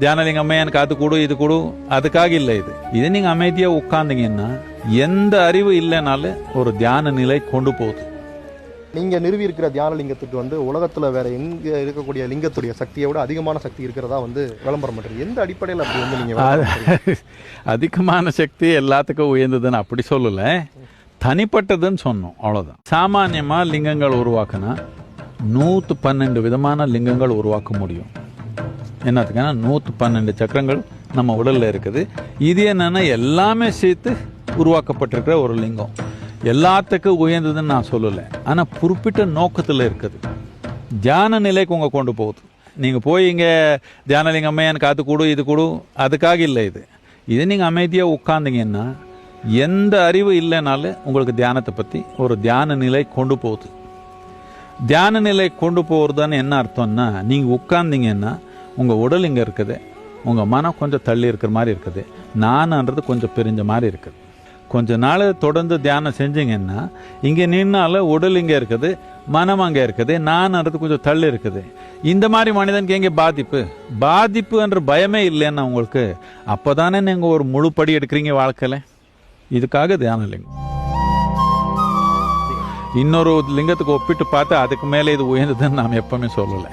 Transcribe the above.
தியானலிங்கம்மா எனக்கு அது கொடு இது கொடு அதுக்காக இல்லை இது இது நீங்க அமைதியா உட்கார்ந்தீங்கன்னா எந்த அறிவு இல்லைனாலும் ஒரு தியான நிலை கொண்டு போகுது நீங்க நிறுவி இருக்கிற தியான லிங்கத்துக்கு வந்து உலகத்துல வேற எங்க இருக்கக்கூடிய லிங்கத்துடைய சக்தியை விட அதிகமான சக்தி இருக்கிறதா வந்து விளம்பரம் பண்றீங்க எந்த அடிப்படையில் அப்படி வந்து நீங்க? அதிகமான சக்தி எல்லாத்துக்கும் உயர்ந்ததுன்னு அப்படி சொல்லல. தனிப்பட்டதுன்னு சொன்னோம் அவ்வளவுதான். சாமானியமா லிங்கங்கள் உருவாக்கினா நூற்று பன்னெண்டு விதமான லிங்கங்கள் உருவாக்க முடியும். என்னத்துக்குன்னா நூற்று பன்னெண்டு சக்கரங்கள் நம்ம உடலில் இருக்குது. இது என்னென்னா எல்லாமே சேர்த்து உருவாக்கப்பட்டிருக்கிற ஒரு லிங்கம். எல்லாத்துக்கும் உயர்ந்ததுன்னு நான் சொல்லலை. ஆனால் குறிப்பிட்ட நோக்கத்தில் இருக்குது. தியான நிலைக்கு உங்க கொண்டு போகுது. நீங்கள் போய் இங்கே தியானலிங்க எனக்கு அது கொடு இது கொடு அதுக்காக இல்லை இது. இது நீங்கள் அமைதியாக உட்காந்திங்கன்னா எந்த அறிவு இல்லைனாலும் உங்களுக்கு தியானத்தை பற்றி ஒரு தியான நிலை கொண்டு போகுது. தியான நிலை கொண்டு போகிறதுன்னு என்ன அர்த்தம்னா நீங்கள் உட்கார்ந்தீங்கன்னா உங்கள் உடல் இங்கே இருக்குது. உங்கள் மனம் கொஞ்சம் தள்ளி இருக்கிற மாதிரி இருக்குது. நான்ன்றது கொஞ்சம் பிரிஞ்ச மாதிரி இருக்குது. கொஞ்ச நாள் தொடர்ந்து தியானம் செஞ்சீங்கன்னா இங்கே நின்னால உடல் இங்கே இருக்குது மனம் அங்கே இருக்குது நான்ன்றது கொஞ்சம் தள்ளி இருக்குது. இந்த மாதிரி மனிதனுக்கு எங்கே பாதிப்பு? பாதிப்பு என்ற பயமே இல்லைன்னா உங்களுக்கு அப்போ தானே நீங்கள் ஒரு முழு படி எடுக்கிறீங்க வாழ்க்கையில்? இதுக்காக தியானம் லிங்கம் இன்னொரு லிங்கத்துக்கு ஒப்பிட்டு பார்த்து அதுக்கு மேலே இது உயர்ந்ததுன்னு நாம் எப்பவுமே சொல்லலை.